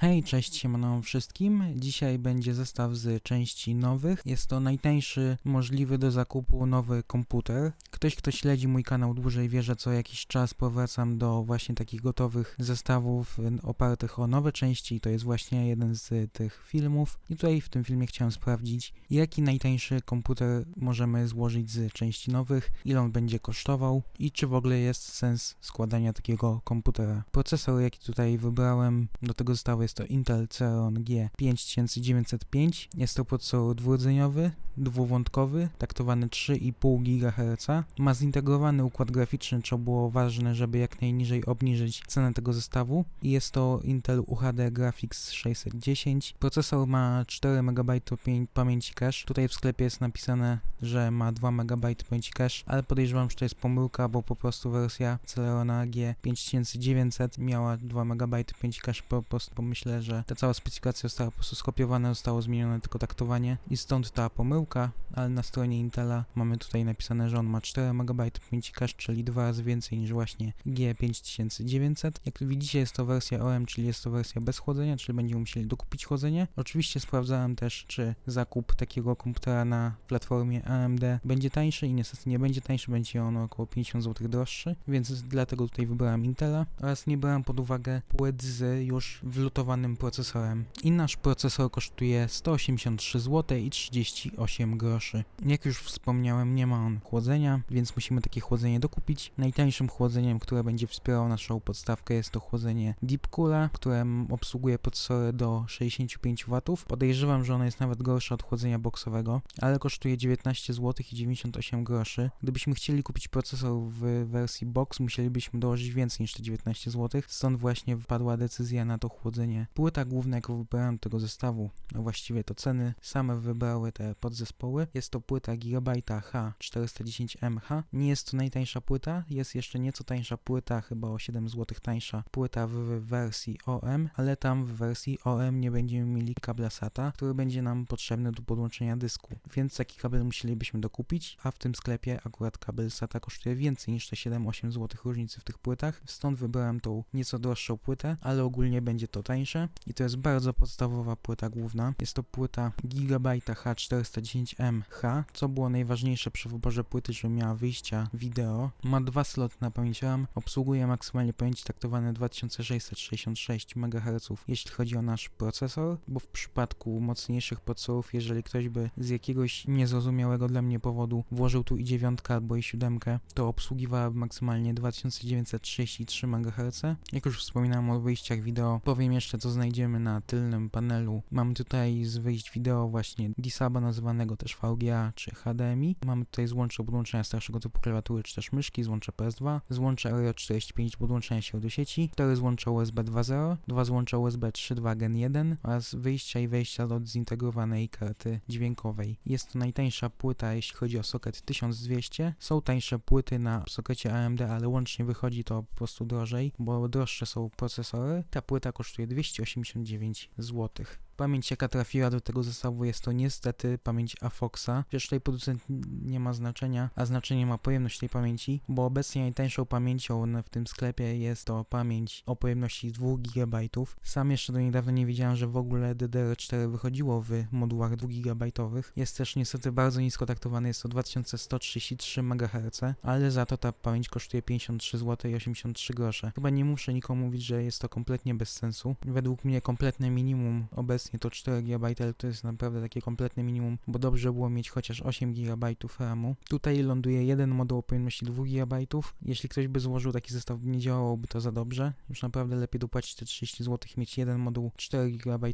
Hej, cześć, siemano wszystkim. Dzisiaj będzie zestaw z części nowych. Jest to najtańszy możliwy do zakupu nowy komputer. Ktoś, kto śledzi mój kanał dłużej wie, że co jakiś czas powracam do właśnie takich gotowych zestawów opartych o nowe części to jest właśnie jeden z tych filmów. I tutaj w tym filmie chciałem sprawdzić, jaki najtańszy komputer możemy złożyć z części nowych, ile on będzie kosztował i czy w ogóle jest sens składania takiego komputera. Procesor, jaki tutaj wybrałem do tego zestawu to Intel Xeon G5905. Jest to procesor dwurdzeniowy, dwuwątkowy, taktowany 3,5 GHz. Ma zintegrowany układ graficzny, co było ważne, żeby jak najniżej obniżyć cenę tego zestawu. I jest to Intel UHD Graphics 610. Procesor ma 4 MB pamięci cache. Tutaj w sklepie jest napisane, że ma 2 MB pamięci cache, ale podejrzewam, że to jest pomyłka, bo po prostu wersja Celeron G5900 miała 2 MB pamięci cache, po prostu pomyślę, że ta cała specyfikacja została po prostu skopiowana, zostało zmienione tylko taktowanie i stąd ta pomyłka, ale na stronie Intela mamy tutaj napisane, że on ma 4 MB pamięci cache, czyli dwa razy więcej niż właśnie G5900. Jak widzicie jest to wersja OM, czyli jest to wersja bez chłodzenia, czyli będziemy musieli dokupić chłodzenie. Oczywiście sprawdzałem też, czy zakup takiego komputera na platformie AMD będzie tańszy i niestety nie będzie tańszy, będzie on około 50 zł droższy, więc dlatego tutaj wybrałem Intela oraz nie brałem pod uwagę płyt z już wlutowanym procesorem. I nasz procesor kosztuje 183 zł i 38 groszy. Jak już wspomniałem, nie ma on chłodzenia, więc musimy takie chłodzenie dokupić. Najtańszym chłodzeniem, które będzie wspierało naszą podstawkę jest to chłodzenie Deepcoola, które obsługuje procesory do 65 W. Podejrzewam, że ono jest nawet gorsze od chłodzenia boxowego, ale kosztuje 19 zł i 98 groszy. Gdybyśmy chcieli kupić procesor w wersji box, musielibyśmy dołożyć więcej niż te 19 zł, stąd właśnie wpadła decyzja na to chłodzenie. Płyta główna, jaką wybrałem tego zestawu, a właściwie to ceny same wybrały te podzespoły. Jest to płyta Gigabyte H410MH. Nie jest to najtańsza płyta, jest jeszcze nieco tańsza płyta, chyba o 7 zł tańsza płyta w wersji OM, ale tam w wersji OM nie będziemy mieli kabla SATA, który będzie nam potrzebny do podłączenia dysku, więc taki kabel musielibyśmy dokupić, a w tym sklepie akurat kabel SATA kosztuje więcej niż te 7-8 zł różnicy w tych płytach, stąd wybrałem tą nieco droższą płytę, ale ogólnie będzie to tańsze i to jest bardzo podstawowa płyta główna. Jest to płyta Gigabyte H410MH, co było najważniejsze przy wyborze płyty, że miała wyjścia wideo. Ma dwa sloty na pamięć RAM, obsługuje maksymalnie pamięci taktowane 2666 MHz, jeśli chodzi o nasz procesor, bo w przypadku mocniejszych procesorów, jeżeli ktoś by z jakiegoś niezrozumiałego dla mnie powodu włożył tu i 9 albo i 7, to obsługiwałaby maksymalnie 2933 MHz. Jak już wspominałem o wyjściach wideo, powiem jeszcze co znajdziemy na tylnym panelu. Mamy tutaj z wyjść wideo właśnie DISABA nazywanego też VGA czy HDMI. Mamy tutaj złącze podłączenia starszego typu klawiatury czy też myszki, złącze PS2, złącze RJ45 podłączenia się do sieci, 4 złącza USB 2.0, 2 złącza USB 3.2 Gen 1 oraz wyjścia i wejścia do zintegrowanej karty dźwiękowej. Jest to najtańsza płyta jeśli chodzi o soket 1200. Są tańsze płyty na sokecie AMD, ale łącznie wychodzi to po prostu drożej, bo droższe są procesory. Ta płyta kosztuje 289 zł. Pamięć jaka trafiła do tego zestawu jest to niestety pamięć AFOXa. Przecież tutaj producent nie ma znaczenia, a znaczenie ma pojemność tej pamięci, bo obecnie najtańszą pamięcią w tym sklepie jest to pamięć o pojemności 2 GB. Sam jeszcze do niedawna nie wiedziałem, że w ogóle DDR4 wychodziło w modułach 2 GB. Jest też niestety bardzo nisko taktowany, jest to 2133 MHz, ale za to ta pamięć kosztuje 53 zł i 83 grosze. Chyba nie muszę nikomu mówić, że jest to kompletnie bez sensu. Według mnie kompletne minimum obecnie to 4 GB, ale to jest naprawdę takie kompletne minimum, bo dobrze było mieć chociaż 8 GB RAMu. Tutaj ląduje jeden moduł o pojemności 2 GB. Jeśli ktoś by złożył taki zestaw, nie działałoby to za dobrze. Już naprawdę lepiej dopłacić te 30 zł, mieć jeden moduł 4 GB,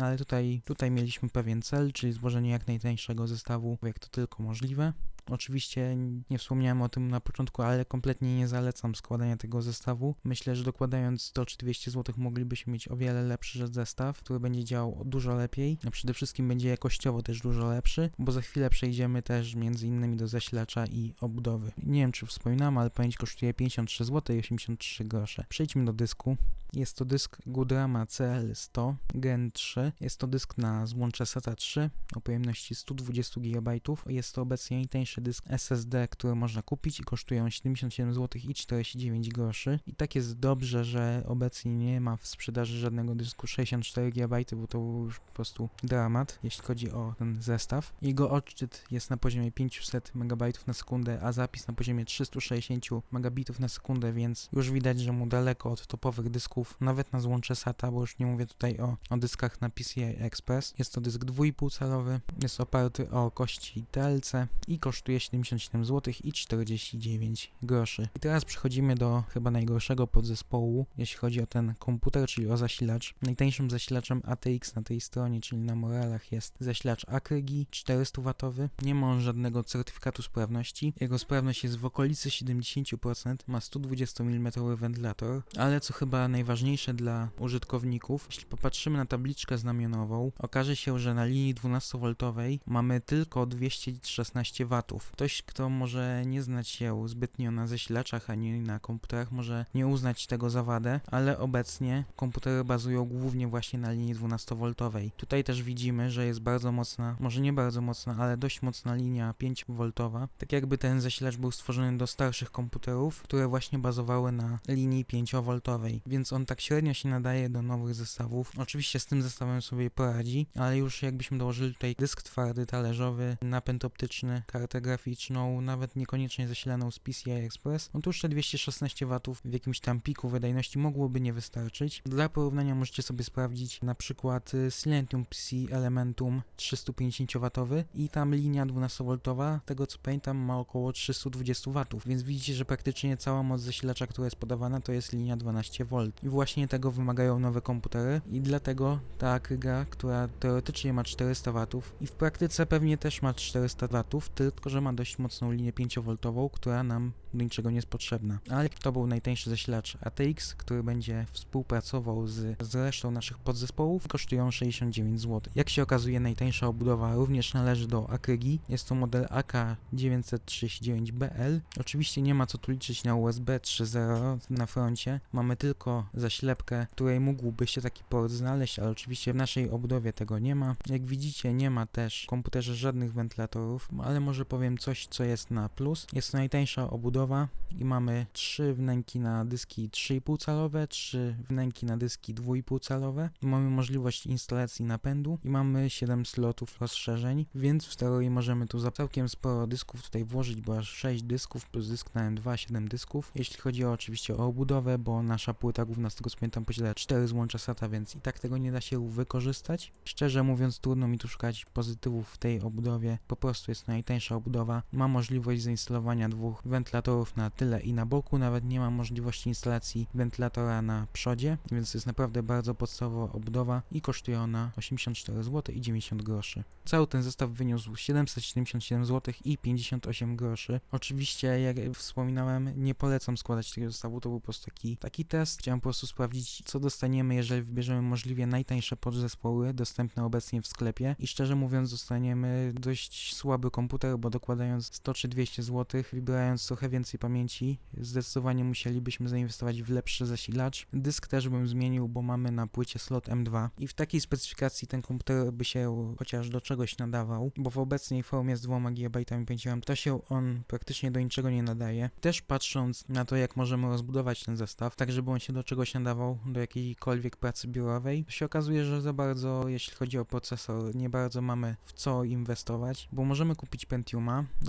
ale tutaj, tutaj mieliśmy pewien cel, czyli złożenie jak najtańszego zestawu, jak to tylko możliwe. Oczywiście nie wspomniałem o tym na początku, ale kompletnie nie zalecam składania tego zestawu. Myślę, że dokładając 100 czy 200 zł moglibyśmy mieć o wiele lepszy zestaw, który będzie działał dużo lepiej, a przede wszystkim będzie jakościowo też dużo lepszy, bo za chwilę przejdziemy też między innymi do zasilacza i obudowy. Nie wiem czy wspominam, ale pamięć kosztuje 53 zł i 83 grosze. Przejdźmy do dysku. Jest to dysk Goodrama CL100 Gen 3. Jest to dysk na złącze SATA 3 o pojemności 120 GB. Jest to obecnie najtańszy najtańszy dysk SSD, który można kupić i kosztują 77 zł i 49 groszy. I tak jest dobrze, że obecnie nie ma w sprzedaży żadnego dysku 64 GB, bo to był już po prostu dramat, jeśli chodzi o ten zestaw. Jego odczyt jest na poziomie 500 MB na sekundę, a zapis na poziomie 360 megabitów na sekundę, więc już widać, że mu daleko od topowych dysków, nawet na złącze SATA, bo już nie mówię tutaj o, o dyskach na PCI Express. Jest to dysk 2,5 calowy, jest oparty o kości TLC i kosztuje 77 zł i 49 groszy. I teraz przechodzimy do chyba najgorszego podzespołu, jeśli chodzi o ten komputer, czyli o zasilacz. Najtańszym zasilaczem ATX na tej stronie, czyli na Moralach jest zasilacz Akregi 400W. Nie ma on żadnego certyfikatu sprawności. Jego sprawność jest w okolicy 70%, ma 120 mm wentylator, ale co chyba najważniejsze dla użytkowników, jeśli popatrzymy na tabliczkę znamionową, okaże się, że na linii 12V mamy tylko 216 W. Ktoś, kto może nie znać się zbytnio na zasilaczach ani na komputerach, może nie uznać tego za wadę, ale obecnie komputery bazują głównie właśnie na linii 12V. Tutaj też widzimy, że jest bardzo mocna, może nie bardzo mocna, ale dość mocna linia 5V. Tak jakby ten zasilacz był stworzony do starszych komputerów, które właśnie bazowały na linii 5V, więc on tak średnio się nadaje do nowych zestawów. Oczywiście z tym zestawem sobie poradzi, ale już jakbyśmy dołożyli tutaj dysk twardy, talerzowy, napęd optyczny, kartę graficzną, nawet niekoniecznie zasilaną z PCI Express, no to już te 216 W w jakimś tam piku wydajności mogłoby nie wystarczyć. Dla porównania możecie sobie sprawdzić na przykład y, Silentium PC Elementum 350W i tam linia 12V, tego co pamiętam ma około 320 W, więc widzicie, że praktycznie cała moc zasilacza, która jest podawana to jest linia 12V i właśnie tego wymagają nowe komputery i dlatego ta Akryga, która teoretycznie ma 400 W i w praktyce pewnie też ma 400 W, tylko że ma dość mocną linię 5V, która nam do niczego nie jest potrzebna. Ale to był najtańszy zasilacz ATX, który będzie współpracował z, z resztą naszych podzespołów, kosztują 69 zł. Jak się okazuje, najtańsza obudowa również należy do Akrygi. Jest to model AK939BL. Oczywiście nie ma co tu liczyć na USB 3.0 na froncie. Mamy tylko zaślepkę, której mógłby się taki port znaleźć, ale oczywiście w naszej obudowie tego nie ma. Jak widzicie, nie ma też w komputerze żadnych wentylatorów, ale może powiem coś, co jest na plus. Jest to najtańsza obudowa i mamy trzy wnęki na dyski 3,5 calowe, trzy wnęki na dyski 2,5 calowe. Mamy możliwość instalacji napędu i mamy 7 slotów rozszerzeń, więc w sterorii możemy tu za całkiem sporo dysków tutaj włożyć, bo aż 6 dysków plus dysk na M2, 7 dysków. Jeśli chodzi o, oczywiście o obudowę, bo nasza płyta główna z tego co pamiętam posiada 4 złącza SATA, więc i tak tego nie da się wykorzystać. Szczerze mówiąc trudno mi tu szukać pozytywów w tej obudowie, po prostu jest najtańsza obudowa. Ma możliwość zainstalowania dwóch wentylatorów na tyle i na boku, nawet nie ma możliwości instalacji wentylatora na przodzie, więc jest naprawdę bardzo podstawowa obudowa i kosztuje ona 84 zł i 90 groszy. Cały ten zestaw wyniósł 777 zł i 58 groszy. Oczywiście, jak wspominałem, nie polecam składać tego zestawu, to był po prostu taki, taki test. Chciałem po prostu sprawdzić, co dostaniemy, jeżeli wybierzemy możliwie najtańsze podzespoły dostępne obecnie w sklepie i szczerze mówiąc dostaniemy dość słaby komputer, bo dokładając 100 czy 200 zł, wybierając trochę więcej pamięci, zdecydowanie musielibyśmy zainwestować w lepszy zasilacz. Dysk też bym zmienił, bo mamy na płycie slot M2 i w takiej specyfikacji ten komputer by się chociaż do czegoś nadawał, bo w obecnej formie z 2 GB pamięci to się on praktycznie do niczego nie nadaje. Też patrząc na to, jak możemy rozbudować ten zestaw, tak żeby on się do czegoś nadawał, do jakiejkolwiek pracy biurowej, się okazuje, że za bardzo, jeśli chodzi o procesor, nie bardzo mamy w co inwestować, bo możemy kupić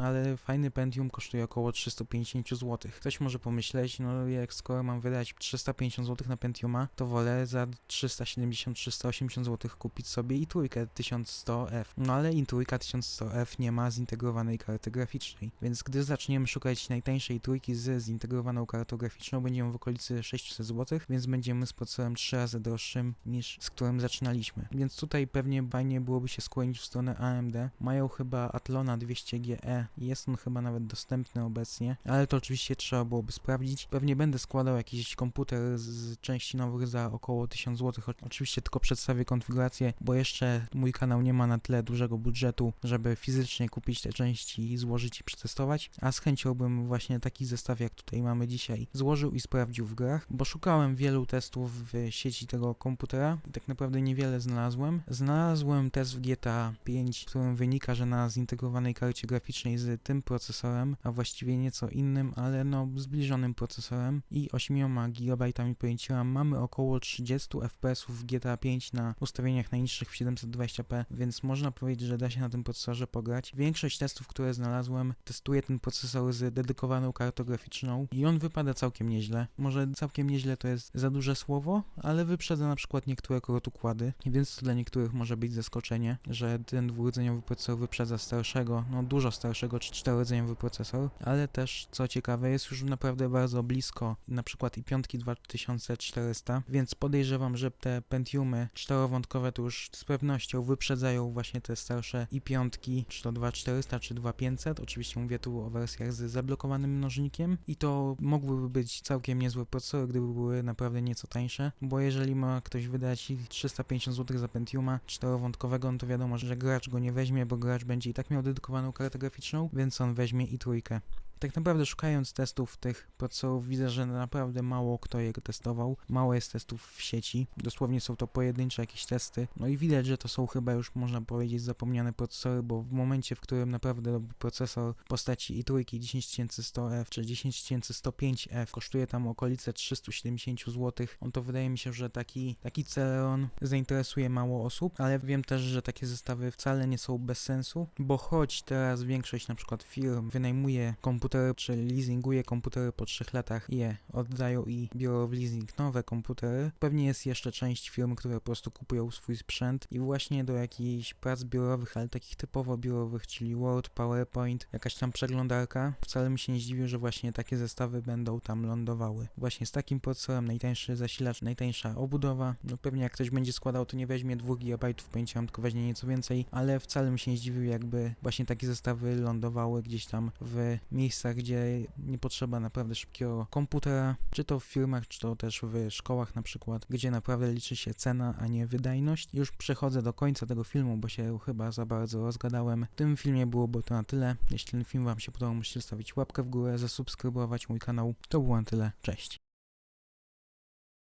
Ale fajny Pentium kosztuje około 350 zł. Ktoś może pomyśleć, no jak skoro mam wydać 350 zł na Pentiuma, to wolę za 370-380 zł kupić sobie i trójkę 1100F. No ale i trójka 1100F nie ma zintegrowanej karty graficznej, więc gdy zaczniemy szukać najtańszej trójki z zintegrowaną kartą graficzną, będziemy w okolicy 600 zł, więc będziemy z procesorem 3 razy droższym niż z którym zaczynaliśmy. Więc tutaj pewnie fajnie byłoby się skłonić w stronę AMD. Mają chyba Atlona 200GE, jest on chyba nawet dostępny obecnie, ale to oczywiście trzeba byłoby sprawdzić. Pewnie będę składał jakiś komputer z części nowych za około 1000 zł. Oczywiście tylko przedstawię konfigurację, bo jeszcze mój kanał nie ma na tyle dużego budżetu, żeby fizycznie kupić te części i złożyć i przetestować, a z chęcią bym właśnie taki zestaw jak tutaj mamy dzisiaj złożył i sprawdził w grach, bo szukałem wielu testów w sieci tego komputera i tak naprawdę niewiele znalazłem. Znalazłem test w GTA 5, w którym wynika, że na zintegrowanej karcie graficznej z tym procesorem, a właściwie nieco innym, ale no zbliżonym procesorem i 8 GB pamięci RAM mamy około 30 FPS w GTA 5 na ustawieniach najniższych w 720p, więc można powiedzieć, że da się na tym procesorze pograć. Większość testów, które znalazłem, testuje ten procesor z dedykowaną kartą graficzną i on wypada całkiem nieźle. Może całkiem nieźle to jest za duże słowo, ale wyprzedza na przykład niektóre układy, więc to dla niektórych może być zaskoczenie, że ten dwurdzeniowy procesor wyprzedza starszego, no dużo starszego czy czterodzeniowy procesor, ale też co ciekawe jest już naprawdę bardzo blisko na przykład i piątki 2400, więc podejrzewam, że te Pentiumy czterowątkowe to już z pewnością wyprzedzają właśnie te starsze i piątki, czy to 2400 czy 2500, oczywiście mówię tu o wersjach z zablokowanym mnożnikiem i to mógłby być całkiem niezły procesor, gdyby były naprawdę nieco tańsze, bo jeżeli ma ktoś wydać 350 zł za Pentiuma czterowątkowego, no to wiadomo, że gracz go nie weźmie, bo gracz będzie i tak miał dedykowaną kartę graficzną, więc on weźmie i trójkę. Tak naprawdę szukając testów tych procesorów widzę, że naprawdę mało kto je testował. Mało jest testów w sieci. Dosłownie są to pojedyncze jakieś testy. No i widać, że to są chyba już można powiedzieć zapomniane procesory, bo w momencie, w którym naprawdę procesor w postaci i trójki 10100F czy 10105F kosztuje tam okolice 370 zł, on to wydaje mi się, że taki, taki Celeron zainteresuje mało osób, ale wiem też, że takie zestawy wcale nie są bez sensu, bo choć teraz większość na przykład firm wynajmuje komputery czy leasinguje komputery po 3 latach je oddają i biorą w leasing nowe komputery. Pewnie jest jeszcze część firm, które po prostu kupują swój sprzęt i właśnie do jakichś prac biurowych, ale takich typowo biurowych, czyli Word, PowerPoint, jakaś tam przeglądarka. Wcale mi się nie zdziwił, że właśnie takie zestawy będą tam lądowały. Właśnie z takim procesorem, najtańszy zasilacz, najtańsza obudowa. No pewnie jak ktoś będzie składał, to nie weźmie 2 GB pamięci, tylko weźmie nieco więcej, ale wcale mi się nie zdziwił, jakby właśnie takie zestawy lądowały gdzieś tam w miejscach, gdzie nie potrzeba naprawdę szybkiego komputera, czy to w firmach, czy to też w szkołach na przykład, gdzie naprawdę liczy się cena, a nie wydajność. Już przechodzę do końca tego filmu, bo się chyba za bardzo rozgadałem. W tym filmie byłoby to na tyle. Jeśli ten film Wam się podobał, musicie zostawić łapkę w górę, zasubskrybować mój kanał. To było na tyle. Cześć.